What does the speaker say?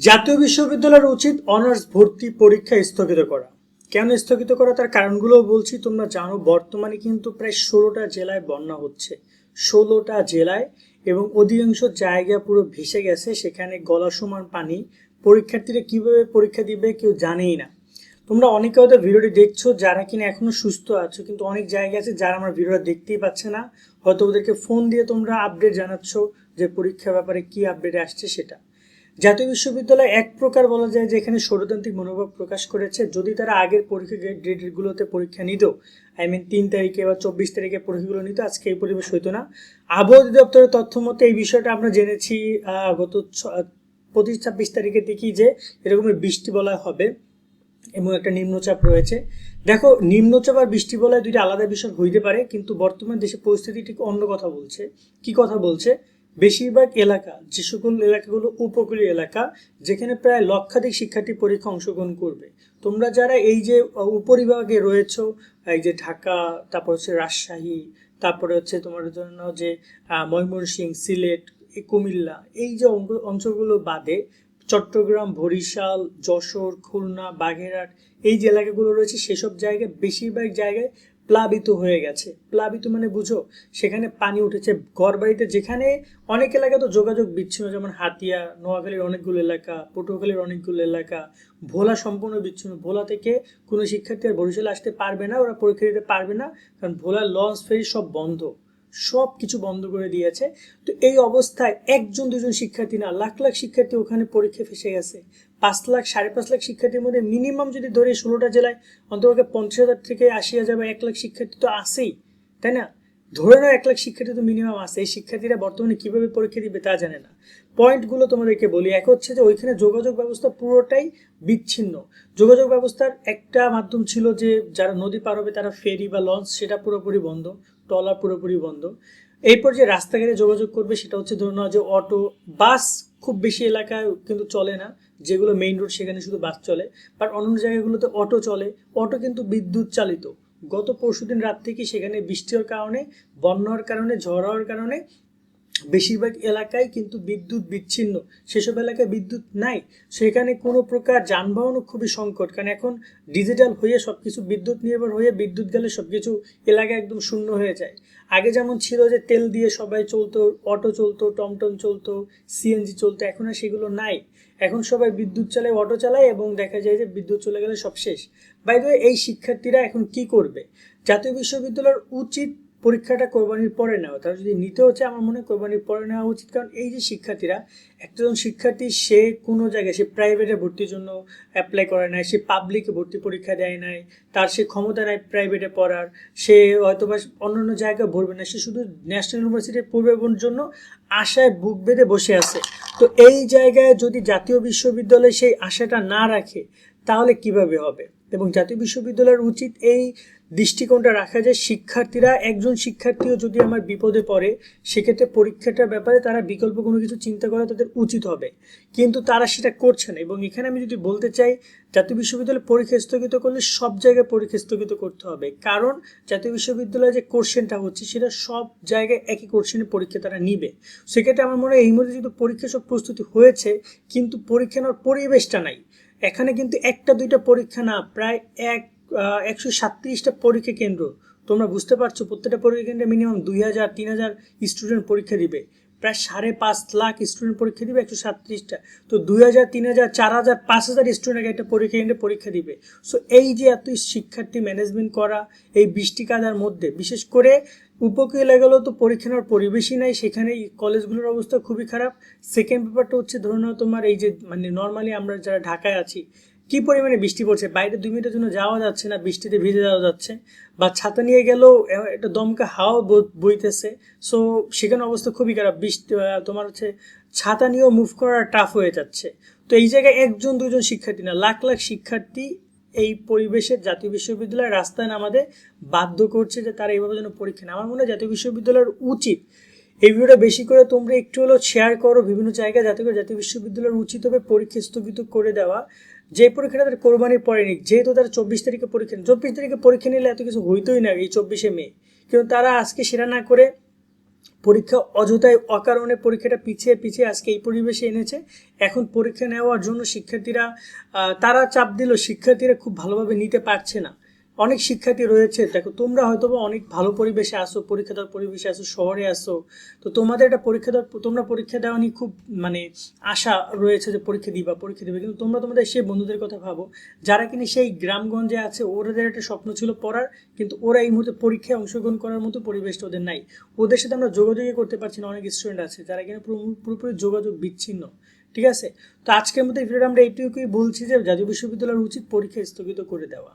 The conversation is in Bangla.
জাতীয় বিশ্ববিদ্যালয়ের উচিত অনার্স ভর্তি পরীক্ষা স্থগিত করা। কেন স্থগিত করা? তার কারণগুলোও বলছি, তোমরা জানো, বর্তমানে কিন্তু প্রায় ষোলোটা জেলায় বন্যা হচ্ছে। ষোলোটা জেলায় এবং অধিকাংশ জায়গা পুরো ভেসে গেছে, সেখানে গলা সমান পানি। পরীক্ষার্থীরা কীভাবে পরীক্ষা দিবে কেউ জানেই না। তোমরা অনেকে হয়তো ভিডিওটি দেখছ, যারা কিনা এখনও সুস্থ আছো, কিন্তু অনেক জায়গা আছে যারা আমার ভিডিওটা দেখতেই পাচ্ছে না। হয়তো ওদেরকে ফোন দিয়ে তোমরা আপডেট জানাচ্ছ যে পরীক্ষার ব্যাপারে কি আপডেট আসছে সেটা। জাতীয় বিশ্ববিদ্যালয় এক প্রকার বলা যায় যে এখানে ষড়তান্ত্রিক মনোভাব প্রকাশ করেছে। যদি তারা আগের পরীক্ষা ডেটগুলোতে পরীক্ষা নিত আই মিন তিন তারিখে বা চব্বিশ তারিখে পরীক্ষাগুলো নিত, আজকে এই পরিবেশ হইতো না। আবহাওয়া অধিদপ্তরের তথ্য মতে এই বিষয়টা আমরা জেনেছি গত পঁচিশ ছাব্বিশ তারিখের দিকেই যে এরকমের বৃষ্টি বলা হবে এবং একটা নিম্নচাপ রয়েছে। দেখো, নিম্নচাপ আর বৃষ্টি বলায় দুইটা আলাদা বিষয় হইতে পারে, কিন্তু বর্তমান দেশের পরিস্থিতি ঠিক অন্য কথা বলছে। কি কথা বলছে? বেশিরভাগ এলাকা যে সকল এলাকাগুলো উপকূলীয় এলাকা যেখানে প্রায় লক্ষাধিক শিক্ষার্থী পরীক্ষা অংশগ্রহণ করবে। তোমরা যারা এই যে উপরিভাগে রয়েছো এই যে ঢাকা তারপর হচ্ছে রাজশাহী তারপরে হচ্ছে তোমার জন্য যে আহ, ময়মনসিংহ সিলেট কুমিল্লা এই যে অঞ্চলগুলো বাদে চট্টগ্রাম বরিশাল যশোর খুলনা বাগেরহাট এই যে এলাকাগুলো রয়েছে সেসব জায়গায় বেশিরভাগ জায়গায় প্লাবিত হয়ে গেছে। প্লাবিত মানে বুঝো, সেখানে পানি উঠেছে। ঘর বাড়িতে যেখানে অনেক এলাকা তো যোগাযোগ বিচ্ছিন্ন, যেমন হাতিয়া, নোয়াখালীর অনেকগুলো এলাকা, পটুয়াখালীর অনেকগুলো এলাকা, ভোলা সম্পূর্ণ বিচ্ছিন্ন। ভোলা থেকে কোনো শিক্ষার্থী আর বরিশালে আসতে পারবে না, ওরা পরীক্ষা দিতে পারবে না, কারণ ভোলার লঞ্চ ফেরি সব বন্ধ। সব কিছু বন্ধ করে দিয়েছে। তো এই অবস্থায় একজন, দুজন শিক্ষার্থী না, লাখ লাখ শিক্ষার্থী ওখানে পরীক্ষা ফেসে গেছে। পাঁচ লাখ, সাড়ে পাঁচ লাখ শিক্ষার্থীর মধ্যে মিনিমাম যদি ধরে ষোলোটা জেলায় অন্তত পঞ্চাশ হাজার থেকে আশি হাজার বা এক লাখ শিক্ষার্থী তো আসেই তাই না? ধরে নাও এক লাখ শিক্ষার্থী তো মিনিমাম আছে। এই শিক্ষার্থীরা বর্তমানে কীভাবে পরীক্ষা দিবে তা জানে না। পয়েন্টগুলো তোমাদেরকে বলি। এক হচ্ছে যে ওইখানে যোগাযোগ ব্যবস্থা পুরোটাই বিচ্ছিন্ন। যোগাযোগ ব্যবস্থার একটা মাধ্যম ছিল যে যারা নদী পার হবে তারা ফেরি বা লঞ্চ সেটা পুরোপুরি বন্ধ। ট্রলার পুরোপুরি বন্ধ। এরপর যে রাস্তাঘাটে যোগাযোগ করবে সেটা হচ্ছে ধরে নাও যে অটো, বাস খুব বেশি এলাকায় কিন্তু চলে না, যেগুলো মেইন রোড সেখানে শুধু বাস চলে। বাট অন্য জায়গাগুলোতে অটো চলে। অটো কিন্তু বিদ্যুৎ চালিত। গত পরশুদিন রাত থেকে সেখানে বৃষ্টির কারণে বন্যার কারণে, ঝড় হওয়ার কারণে বেশিরভাগ এলাকায় কিন্তু বিদ্যুৎ বিচ্ছিন্ন। সেসব এলাকায় বিদ্যুৎ নাই। সেখানে কোনো প্রকার যানবাহনও খুবই সংকট। কারণ এখন ডিজিটাল হয়ে সব কিছু বিদ্যুৎ নির্ভর হয়ে বিদ্যুৎ গেলে সব কিছু এলাকা একদম শূন্য হয়ে যায়। আগে যেমন ছিল যে তেল দিয়ে সবাই চলতো, অটো চলতো, টমটম চলতো সিএনজি চলতো, এখন আর সেগুলো নাই। এখন সবাই বিদ্যুৎ চালায়, অটো চালায় এবং দেখা যায় যে বিদ্যুৎ চলে গেলে সব শেষ। বাইরে এই শিক্ষার্থীরা এখন কি করবে? জাতীয় বিশ্ববিদ্যালয়ের উচিত পরীক্ষাটা কোরবানির পরে নেওয়া, তারা যদি নিতে হচ্ছে আমার মনে হয় কোরবানির পরে নেওয়া উচিত। কারণ এই যে শিক্ষার্থীরা, একজন শিক্ষার্থী সে কোনো জায়গায় সে প্রাইভেটে ভর্তির জন্য অ্যাপ্লাই করে নাই, সে পাবলিকে ভর্তি পরীক্ষা দেয় নাই, তার সে ক্ষমতা নাই প্রাইভেটে পড়ার, সে হয়তো বা অন্যান্য জায়গায় ভরবে না, সে শুধু ন্যাশনাল ইউনিভার্সিটির পূর্বের জন্য আশায় বুক বেঁধে বসে আছে। তো এই জায়গায় যদি জাতীয় বিশ্ববিদ্যালয় সেই আশাটা না রাখে, তাহলে কীভাবে হবে? এবং জাতীয় বিশ্ববিদ্যালয়ের উচিত এই দৃষ্টিকোণটা রাখা যায় শিক্ষার্থীরা, একজন শিক্ষার্থীও যদি আমার বিপদে পড়ে, সেক্ষেত্রে পরীক্ষাটার ব্যাপারে তারা বিকল্প কোনো কিছু চিন্তা করা তাদের উচিত হবে। কিন্তু তারা সেটা করছে না এবং এখানে আমি যদি বলতে চাই, জাতীয় বিশ্ববিদ্যালয়ে পরীক্ষা স্থগিত করলে সব জায়গায় পরীক্ষা স্থগিত করতে হবে। কারণ জাতীয় বিশ্ববিদ্যালয়ে যে কোশ্চেনটা হচ্ছে, সেটা সব জায়গায় একই কোশ্চেনের পরীক্ষা তারা নিবে। সেক্ষেত্রে আমার মনে হয় এই মুহূর্তে যেহেতু পরীক্ষা সব প্রস্তুতি হয়েছে, কিন্তু পরীক্ষা নেওয়ার পরিবেশটা নাই। এখানে কিন্তু একটা, দুইটা পরীক্ষা না, প্রায় এক একশো সাতত্রিশটা পরীক্ষা কেন্দ্র। তোমরা বুঝতে পারছ, প্রত্যেকটা পরীক্ষা কেন্দ্রে মিনিমাম দুই হাজার, তিন হাজার স্টুডেন্ট পরীক্ষা দিবে। প্রায় সাড়ে পাঁচ লাখ স্টুডেন্ট পরীক্ষা দিবে একশো সাতত্রিশটা। তো দুই হাজার, তিন হাজার, চার হাজার, পাঁচ হাজার স্টুডেন্ট একটা পরীক্ষা কেন্দ্রে পরীক্ষা দিবে। সো এই যে এত শিক্ষার্থী ম্যানেজমেন্ট করা, এই বৃষ্টি কাদার মধ্যে, বিশেষ করে উপকূল এলাকাগুলো তো পরীক্ষা নেওয়ার পরিবেশই নাই, সেখানে কলেজগুলোর অবস্থা খুবই খারাপ। সেকেন্ড পেপারটা হচ্ছে, ধরে নাও তোমার এই যে মানে নর্মালি আমরা যারা ঢাকায় আছি, কি পরিমাণে বৃষ্টি পড়ছে? বাইরে দুই মিনিটের জন্য যাওয়া যাচ্ছে না, বৃষ্টিতে ভিজে যাওয়া যাচ্ছে। বা ছাতা নিয়ে গেলেও একটা দমকা হাওয়া বইতেছে। সো সেখানে অবস্থা খুবই খারাপ। বৃষ্টি তোমার হচ্ছে, ছাতা নিয়েও মুভ করা টাফ হয়ে যাচ্ছে। তো এই জায়গায় একজন, দুজন শিক্ষার্থী না, লাখ লাখ শিক্ষার্থী এই পরিবেশে জাতীয় বিশ্ববিদ্যালয়ের রাস্তায় নামাতে বাধ্য করছে যে তারা এইভাবে যেন পরীক্ষা নেয়। আমার মনে হয় জাতীয় বিশ্ববিদ্যালয়ের উচিত এই ভিডিওটা বেশি করে তোমরা একটু হলেও শেয়ার করো বিভিন্ন জায়গায় যাতে করে জাতীয় বিশ্ববিদ্যালয়ের উচিত হবে পরীক্ষা স্থগিত করে দেওয়া। যে পরীক্ষাটা তাদের কোরবানির পড়েনি, যেহেতু তারা চব্বিশ তারিখে পরীক্ষা চব্বিশ তারিখে পরীক্ষা নিলে এত কিছু হইতোই না এই চব্বিশে মে। কিন্তু তারা আজকে সেটা না করে পরীক্ষা অযথায় অকারণে পরীক্ষাটা পিছিয়ে পিছিয়ে আজকে এই পরিবেশে এনেছে। এখন পরীক্ষা নেওয়ার জন্য শিক্ষার্থীরা তারা চাপ দিল শিক্ষার্থীরা খুব ভালোভাবে নিতে পারছে না। অনেক শিক্ষার্থী রয়েছে, দেখো তোমরা হয়তো অনেক ভালো পরিবেশে আসো পরীক্ষা দেওয়ার পরিবেশে আসো, শহরে আসো, তো তোমাদের একটা পরীক্ষা দেওয়ার তোমরা পরীক্ষা দেওয়া নিয়ে খুব মানে আশা রয়েছে যে পরীক্ষা দিবা পরীক্ষা দিবে, কিন্তু তোমরা তোমাদের সেই বন্ধুদের কথা ভাবো, যারা কিনা সেই গ্রামগঞ্জে আছে, ওদের একটা স্বপ্ন ছিল পড়ার, কিন্তু ওরা এই মুহূর্তে পরীক্ষায় অংশগ্রহণ করার মতো পরিবেশটা ওদের নাই। ওদের সাথে আমরা যোগাযোগই করতে পারছি না, অনেক স্টুডেন্ট আছে, যারা কিনা পুরোপুরি যোগাযোগ বিচ্ছিন্ন, ঠিক আছে? তো আজকের মতো এই ভিডিওটা আমরা এইটুকুই বলছি যে, জাতীয় বিশ্ববিদ্যালয়ের উচিত পরীক্ষা স্থগিত করে দেওয়া।